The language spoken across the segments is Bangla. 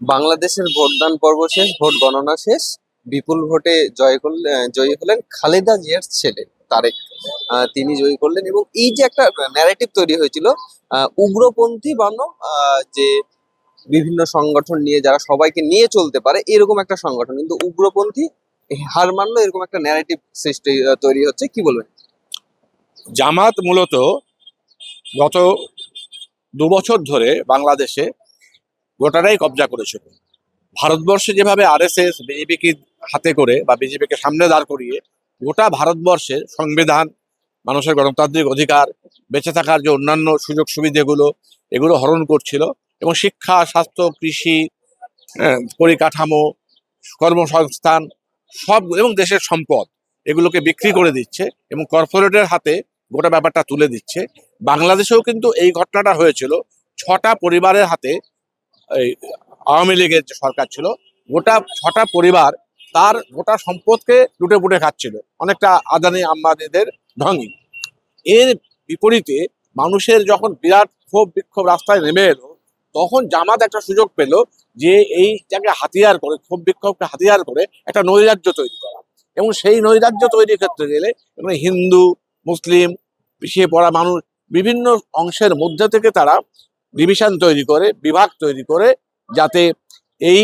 বাংলাদেশের ভোটদান পর্ব শেষ ভোট গণনা শেষ। বিপুল ভোটে জয় করলেন জয়ী হলেন খালেদা জিয়ার ছেলে তারেক। তিনি জয়ী করলেন এবং এই যে একটা ন্যারেটিভ তৈরি হয়েছিল উগ্রপন্থী বানো আহ, যে বিভিন্ন সংগঠন নিয়ে যারা সবাইকে নিয়ে চলতে পারে এরকম একটা সংগঠন। কিন্তু উগ্রপন্থী হার মানলো এরকম একটা ন্যারেটিভ সৃষ্টি তৈরি হচ্ছে। কি বলবেন? জামাত মূলত গত দু বছর ধরে বাংলাদেশে গোটাটাই কবজা করেছিল ভারতবর্ষে যেভাবে আর আরএসএস বিজেপিকে হাতে করে বা বিজেপিকে সামনে দাঁড় করিয়ে গোটা ভারতবর্ষের সংবিধান মানুষের গণতান্ত্রিক অধিকার বেঁচে থাকার যে অন্যান্য সুযোগ সুবিধাগুলো এগুলো হরণ করছিল এবং শিক্ষা স্বাস্থ্য কৃষি হ্যাঁ, পরিকাঠামো কর্মসংস্থান সব এবং দেশের সম্পদ এগুলোকে বিক্রি করে দিচ্ছে এবং কর্পোরেটের হাতে গোটা ব্যাপারটা তুলে দিচ্ছে। বাংলাদেশেও কিন্তু এই ঘটনাটা হয়েছিল। ছটা পরিবারের হাতে এই আওয়ামী লীগের যে সরকার ছিল, গোটা ছটা পরিবার তার গোটা সম্পদকে লুটে পুটে খাচ্ছিল। অনেকটা আদানি আম্বানিদের ঢঙ্গি এর বিপরীতে মানুষের যখন বিরাট ক্ষোভ, বিক্ষোভ রাস্তায় নেমে এলো, তখন জামাত একটা সুযোগ পেল যে এই জায়গায় হাতিয়ার করে, ক্ষোভ, বিক্ষোভকে হাতিয়ার করে একটা নৈরাজ্য তৈরি করা। এবং সেই নৈরাজ্য তৈরির ক্ষেত্রে গেলে এখানে হিন্দু, মুসলিম, পিছিয়ে পড়া মানুষ বিভিন্ন অংশের মধ্যে থেকে তারা ডিভিশন তৈরি করে, বিভাগ তৈরি করে যাতে এই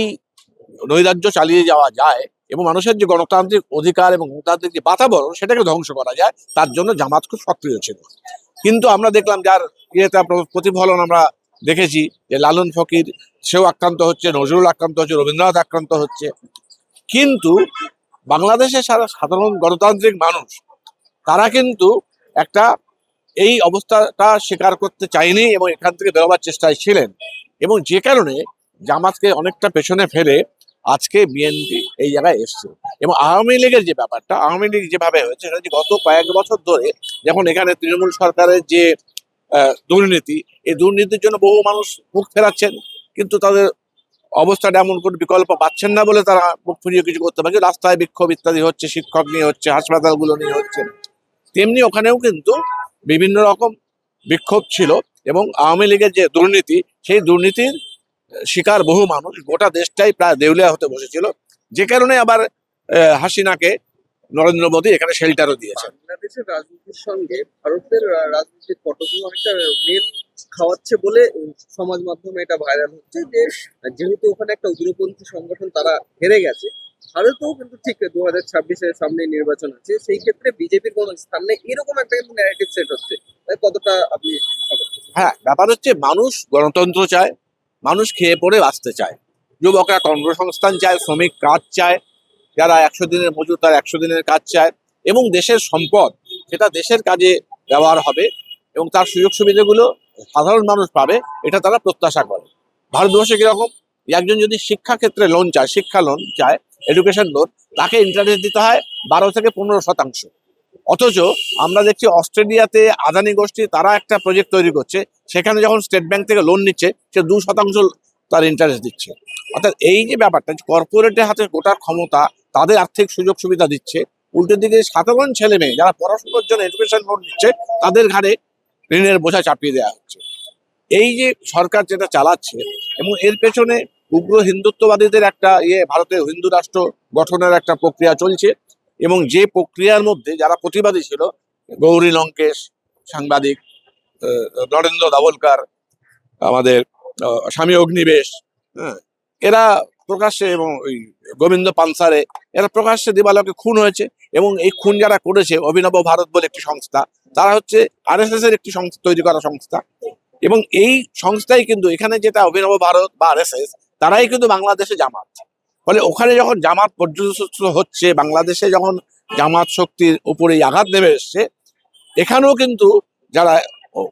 নৈরাজ্য চালিয়ে যাওয়া যায় এবং মানুষের যে গণতান্ত্রিক অধিকার এবং গণতান্ত্রিক যে বাতাবরণ সেটাকে ধ্বংস করা যায়, তার জন্য জামাত খুব সক্রিয় ছিল। কিন্তু আমরা দেখলাম যার ইয়েতে প্রতিফলন আমরা দেখেছি যে লালন ফকির, সেও আক্রান্ত হচ্ছে, নজরুল আক্রান্ত হচ্ছে, রবীন্দ্রনাথ আক্রান্ত হচ্ছে। কিন্তু বাংলাদেশের সারা, সাধারণ গণতান্ত্রিক মানুষ, তারা কিন্তু একটা এই অবস্থাটা স্বীকার করতে চায়নি এবং এখান থেকে বেরোবার চেষ্টায় ছিলেন। এবং যে কারণে জামাতকে অনেকটা পেছনে ফেলে আজকে বিএনপি এই জায়গায় এসছে। এবং আওয়ামী লীগের যে ব্যাপারটা, আওয়ামী লীগ যেভাবে হয়েছে, সেটা হচ্ছে গত কয়েক বছর ধরে যখন এখানে তৃণমূল সরকারের যে দুর্নীতি, এই দুর্নীতির জন্য বহু মানুষ মুখ ফেরাচ্ছেন, কিন্তু তাদের অবস্থাটা এমন কোনো বিকল্প পাচ্ছেন না বলে তারা মুখ ফিরিয়ে কিছু করতে পারে রাস্তায় বিক্ষোভ ইত্যাদি হচ্ছে, শিক্ষক নিয়ে হচ্ছে, হাসপাতালগুলো নিয়ে হচ্ছে। তেমনি ওখানেও কিন্তু বিভিন্ন রকম বিক্ষোভ ছিল এবং আওয়ামী লীগের যে দুর্নীতি, সেই দুর্নীতির শিকার বহু মানুষ গোটা দেশটাই প্রায় দেউলিয়া হতে বসেছিল। যে কারণে আবার হাসিনাকে নরেন্দ্র মোদী এখানে শেল্টারও দিয়েছেন। বাংলাদেশের রাজনীতির সঙ্গে ভারতের রাজনীতির পটভূমি মেল খাওয়াচ্ছে বলে সমাজ মাধ্যমে এটা ভাইরাল হচ্ছে যে, যেহেতু ওখানে একটা উগ্রপন্থী সংগঠন তারা হেরে গেছে ভারতেও কিন্তু ঠিক দু হাজার ছাব্বিশের সামনে নির্বাচন আছে। সেই ক্ষেত্রে বিজেপির কোনো নেই। এরকম একটা কিন্তু ন্যারেটিভ সেট হচ্ছে। কতটা আপনি হ্যাঁ ব্যাপার হচ্ছে মানুষ গণতন্ত্র চায়, মানুষ খেয়ে পড়ে বাঁচতে চায়। যুবকরা কর্মসংস্থান চায়, শ্রমিক কাজ চায়, যারা একশো দিনের মজুর তারা একশো দিনের কাজ চায় এবং দেশের সম্পদ, সেটা দেশের কাজে ব্যবহার হবে এবং তার সুযোগ সুবিধাগুলো সাধারণ মানুষ পাবে, এটা তারা প্রত্যাশা করে। ভারতবর্ষে কীরকম? একজন যদি শিক্ষা ক্ষেত্রে লোন চায়, শিক্ষা লোন চায় এডুকেশন লোন তাকে ইন্টারেস্ট দিতে হয় বারো থেকে পনেরো শতাংশ। অথচ আমরা দেখছি অস্ট্রেলিয়াতে আদানি গোষ্ঠী, তারা একটা প্রজেক্ট তৈরি করছে, সেখানে যখন স্টেট ব্যাংক থেকে লোন নিচ্ছে, সে দু শতাংশ তার ইন্টারেস্ট দিচ্ছে। অর্থাৎ এই যে ব্যাপারটা কর্পোরেটের হাতে গোটার ক্ষমতা, তাদের আর্থিক সুযোগ সুবিধা দিচ্ছে, উল্টো দিকে সাধারণ ছেলে মেয়ে যারা পড়াশোনার জন্য এডুকেশন লোন নিচ্ছে, তাদের ঘাড়ে ঋণের বোঝা চাপিয়ে দেওয়া হচ্ছে। এই যে সরকার যেটা চালাচ্ছে, এবং এর পেছনে উগ্র হিন্দুত্ববাদীদের একটা ইয়ে ভারতের হিন্দু রাষ্ট্র গঠনের একটা প্রক্রিয়া চলছে এবং যে প্রক্রিয়ার মধ্যে যারা প্রতিবাদী ছিল, গৌরী লঙ্কেশ, সাংবাদিক নরেন্দ্র দাভোলকার, আমাদের স্বামী অগ্নিবেশ হ্যাঁ এরা প্রকাশ্যে এবং ওই গোবিন্দ পানসারে, এরা প্রকাশ্যে দিবালকে খুন হয়েছে এবং এই খুন যারা করেছে, অভিনব ভারত বলে একটি সংস্থা, তারা হচ্ছে আর আরএসএস এর একটি সংস্থা, তৈরি করা সংস্থা এবং এই সংস্থাই কিন্তু এখানে যেটা অভিনব ভারত বা আরএসএস তারাই কিন্তু বাংলাদেশে জামাত। ফলে ওখানে যখন জামাত পর্যস্ত হচ্ছে বাংলাদেশে যখন জামাত শক্তির উপরে আঘাত নেমে এসছে এখানেও কিন্তু যারা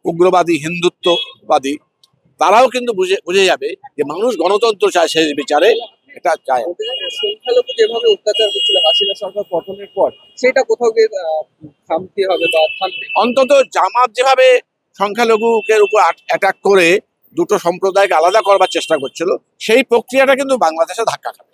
উগ্রবাদী হিন্দুত্ববাদী তারাও কিন্তু বুঝে বুঝে যাবে যে মানুষ গণতন্ত্র চায় শেষ বিচারে এটা চায় সংখ্যালঘু যেভাবে অত্যাচার হচ্ছিল হাসিনা সরকার পতনের পর সেটা কোথাও গিয়ে থামতে হবে বা অন্তত জামাত যেভাবে সংখ্যালঘুকের উপর অ্যাটাক করে দুটো সম্প্রদায়কে আলাদা করবার চেষ্টা করছিল সেই প্রক্রিয়াটা কিন্তু বাংলাদেশে ধাক্কা খাবে।